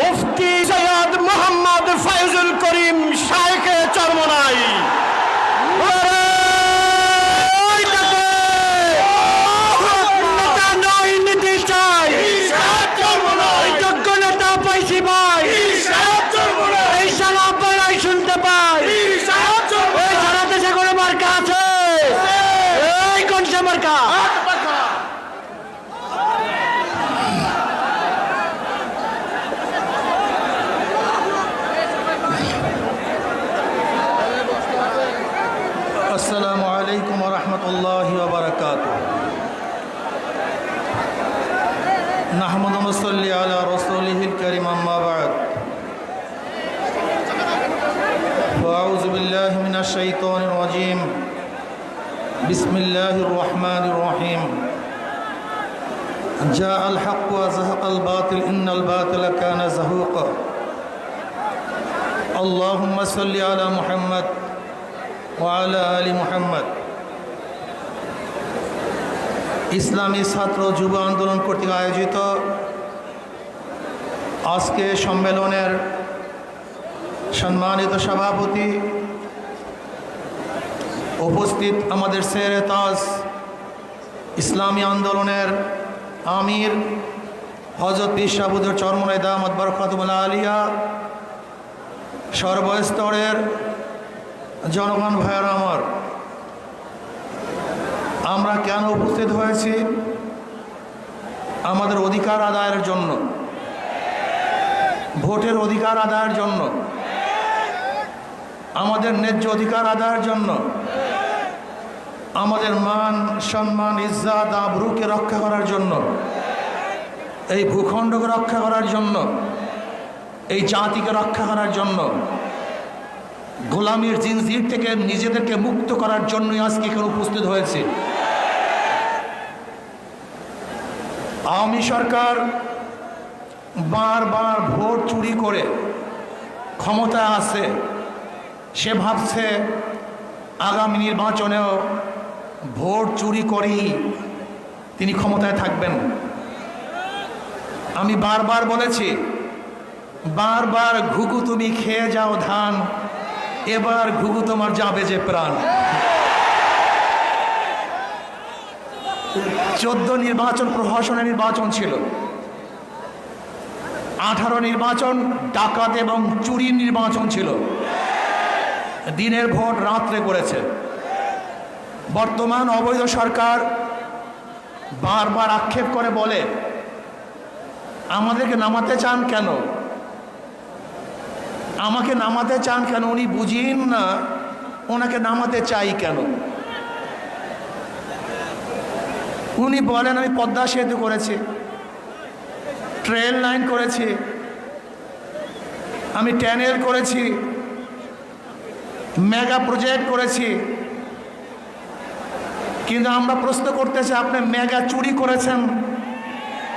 মুফতি সৈয়দ মোহাম্মদ ফয়জুল করিম শাইখে চরমনাই। الكريم أما بعد فأعوذ بالله من الشيطان الرجيم بسم الله الرحمن الرحيم جاء الحق وزهق الباطل إن الباطل كان زهوقا اللهم صل على محمد وعلى آل محمد ইসলামী ছাত্র যুব আন্দোলন কর্তৃক আয়োজিত আজকে সম্মেলনের সম্মানিত সভাপতি উপস্থিত আমাদের শের তাজ ইসলামী আন্দোলনের আমির হজরত ইসাবুদ্দুর চরমনাই দামদ বরকাতুল্লাহ আলিয়া সর্বস্তরের জনগণ, ভাইয়ের আমার, আমরা কেন উপস্থিত হয়েছি? আমাদের অধিকার আদায়ের জন্য ভোটের অধিকার আদায়ের জন্য। আমাদের ন্যায্য অধিকার আদায়ের জন্য। আমাদের মান, সম্মান, ইজ্জাত, আবরুকে রক্ষা করার জন্য। এই ভূখণ্ডকে রক্ষা করার জন্য। এই জাতিকে রক্ষা করার জন্য। গোলামীর জিনজির থেকে নিজেদেরকে মুক্ত করার জন্যই আজকে এখানে উপস্থিত হয়েছে। আওয়ামী সরকার বারবার ভোট চুরি করে ক্ষমতা আছে। সে ভাবছে, আগামী নির্বাচনেও ভোট চুরি করেই তিনি ক্ষমতায় থাকবেন। আমি বারবার বলেছি, বারবার ঘুঘু তুমি খেয়ে যাও ধান, এবার ঘুঘু তোমার যাবে যে প্রাণ। চোদ্দ নির্বাচন, প্রহসনের নির্বাচন ছিল। আঠারো নির্বাচন, ডাকাত এবং চুরির নির্বাচন ছিল। দিনের ভোট রাত্রে করেছে। বর্তমান অবৈধ সরকার বারবার আক্ষেপ করে বলে, আমাদেরকে নামাতে চান কেন? আমাকে নামাতে চান কেন? উনি বুঝিন না, ওনাকে নামাতে চাই কেন? উনি বলেন, আমি পদ্মা সেতু করেছি। ট্রেন লাইন করেছি। আমি ট্যানেল করেছি। মেগা প্রজেক্ট করেছি। কিন্তু আমরা প্রশ্ন করতেছি, আপনি মেগা চুরি করেছেন?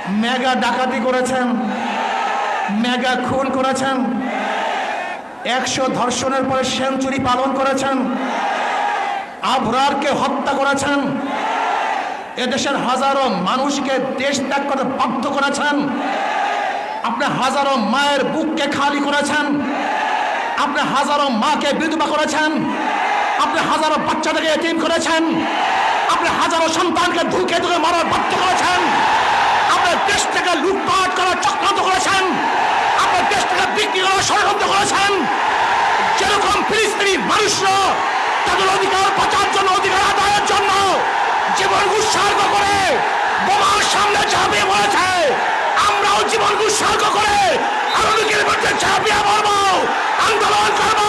মেগা ডাকাতি করেছেন? মেগা খুন করেছেন? একশো ধর্ষণের পরে সেঞ্চুরি পালন করেছেন? আবরারকে হত্যা করেছেন? এদেশের হাজারো মানুষকে দেশ ত্যাগ করতে বাধ্য করেছেন। আপনি হাজারো মায়ের বুককে খালি করেছেন। আপনি হাজারো মাকে বিধবা করেছেন। আপনি হাজারো বাচ্চাদেরকে এতিম করেছেন। আপনি হাজারো সন্তানকে ধুকে ধুকে মারার বাধ্য করেছেন। আপনি দেশ থেকে লুটপাট করার চক্রান্ত করেছেন। আপনি দেশ থেকে বিক্রি করার ষড়যন্ত্র করেছেন। যেরকম ফিলিস্তিনি মানুষরা তাদের অধিকার বাঁচার জন্য অধিকার জন্য জীবন উৎসর্গ করে বোমার সামনে ঝাঁপিয়ে পড়েছে। আমরাও জীবন উৎসর্গ করে আরবিকের মধ্যে ঝাঁপিয়ে পড়ব আন্দোলন করব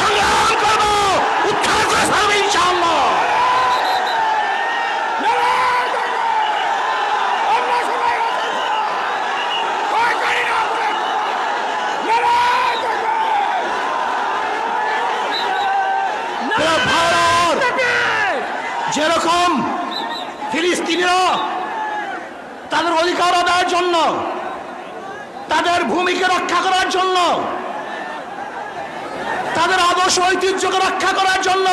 সংগ্রাম করব উদ্ধার করে ছাড়বে ইনশাআল্লাহ। ভারত যেরকম ফিলিস্তিনিরা তাদের অধিকার আদায়ের জন্য, তাদের ভূমিকে রক্ষা করার জন্য, তাদের আদর্শ ঐতিহ্যকে রক্ষা করার জন্য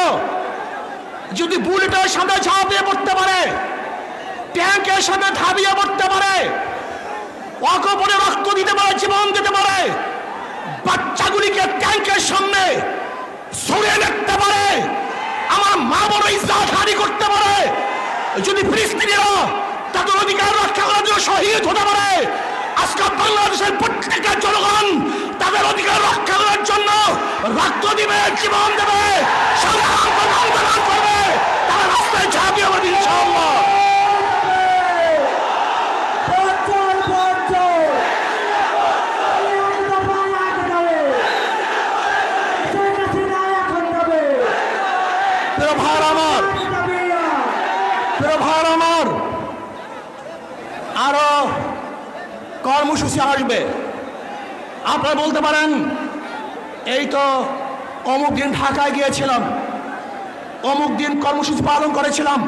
যদি বুলেটের সামনে ঝাঁপিয়ে পড়তে পারে, ট্যাঙ্কের সামনে ধাবিয়ে পড়তে পারে অকপরে রক্ত দিতে পারে, জীবন দিতে পারে, বাচ্চাগুলিকে ট্যাঙ্কের সামনে সরে দেখতে পারে আমার মা বড় ইজ্জাত হানি করতে পারে। যদি ফিলিস্তিনিরা তাদের অধিকার রক্ষা করার জন্য শহীদ হতে পারে, আজকে বাংলাদেশের প্রত্যেকটা জনগণ তাদের অধিকার রক্ষা করার জন্য রক্ত দিবে, জীবন দেবে সংগ্রাম করবে, আন্দোলন করবে তারা রাস্তায় ঝাঁপিয়ে পড়বে ইনশাআল্লাহ বছর বছর এই দফায় আগে যাবে শেখ হাসিনা এখন যাবে প্রিয় আমার আমার, আরও কর্মসূচি আসবে। আপনারা বলতে পারেন, এই তো অমুক দিন ঢাকায় গিয়েছিলাম, অমুক দিন কর্মসূচি পালন করেছিলাম,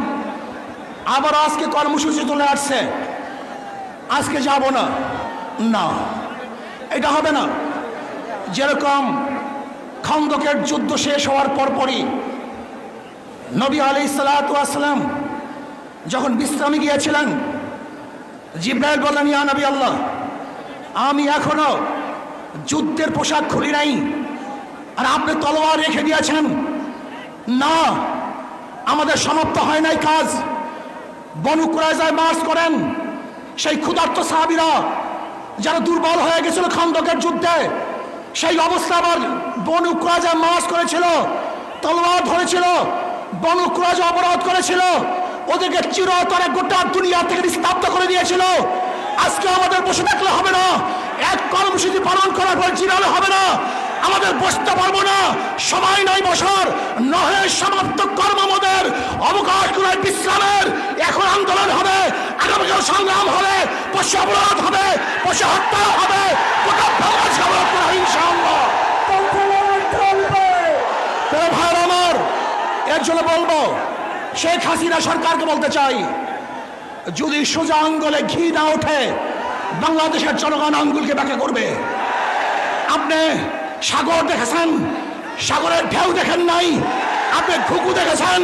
আবার আজকে কর্মসূচি চলে আসছে। আজকে যাব না। না, এটা হবে না। যেরকম খন্দকের যুদ্ধ শেষ হওয়ার পরপরই নবী আলি সালাম যখন বিশ্রামে গিয়েছিলেন, জিব্রাইল বললেন, ইয়া নবী আল্লাহ, আমি এখনও যুদ্ধের পোশাক খুলি নাই আর আপনি তলোয়ার রেখে দিয়েছেন। না, আমাদের সমাপ্ত হয় নাই কাজ। বনু কুরাইজায় মার্চ করেন। সেই ক্ষুধার্ত সাহাবিরা যারা দুর্বল হয়ে গেছিল খন্দকের যুদ্ধে, সেই অবস্থা আবার বনু কুরাইজায় মার্চ করেছিল, তলোয়ার ধরেছিল। করেছিল। ওদেরকে চিরতরে গোটা দুনিয়া থেকে করে দিয়েছিল। আজকে আমাদের বসে থাকলে হবে না। এক কর্মসূচি পালন করার পর জিরালে হবে না। আমাদের বসতে পারব না। নয় বছর নহে সমাপ্ত কর্ম আমাদের। অবকাশ করে বিশ্রামের। এখন আন্দোলন হবে। আগামীকাল সংগ্রাম হবে। পশু অবরোধ হবে। পশু হত্যা হবে। অবরোধ করা হবে ইনশাআল্লাহ চলবে প্রিয় ভাইয়ের আমার এর জন্য বলব, শেখ হাসিনা সরকারকে বলতে চাই, যদি সোজা আঙ্গলে ঘি না ওঠে, বাংলাদেশের জনগণ আঙ্গুলকে ব্যাখ্যা করবে। আপনি সাগর দেখেছেন? সাগরের ঢেউ দেখেন নাই? আপনি ঘুঘু দেখেছেন?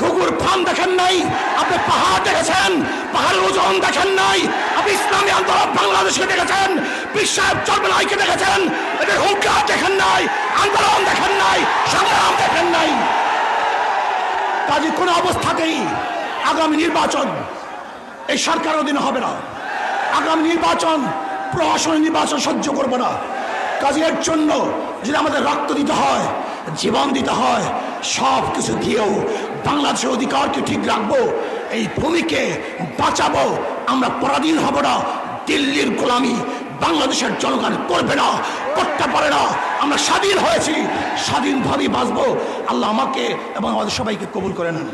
ঘুঘুর ফান দেখেন নাই? আপনি পাহাড় দেখেছেন? পাহাড়ের ওজন দেখেন নাই? আপনি ইসলামী আন্দোলন বাংলাদেশকে দেখেছেন? বিশ্বাস চর্মনাইকে দেখেছেন? এদের হুঙ্কার দেখেন নাই? আন্দোলন দেখেন নাই? সংগ্রাম দেখেন নাই? কাজে কোনো অবস্থাতেই আগামী নির্বাচন এই সরকার অধীনে হবে না। আগামী নির্বাচন প্রশাসনের নির্বাচন সহ্য করব না। কাজে এর জন্য যদি আমাদের রক্ত দিতে হয়, জীবন দিতে হয়, সব কিছু দিয়েও বাংলাদেশের অধিকারকে ঠিক রাখব, এই ভূমিকে বাঁচাবো, আমরা পরাধীন হব না। দিল্লির গোলামি বাংলাদেশের জনগণ করবে না, করতে পারে না। আমরা স্বাধীন হয়েছি, স্বাধীনভাবেই বাঁচবো। আল্লাহ আমাকে এবং আমাদের সবাইকে কবুল করে নেন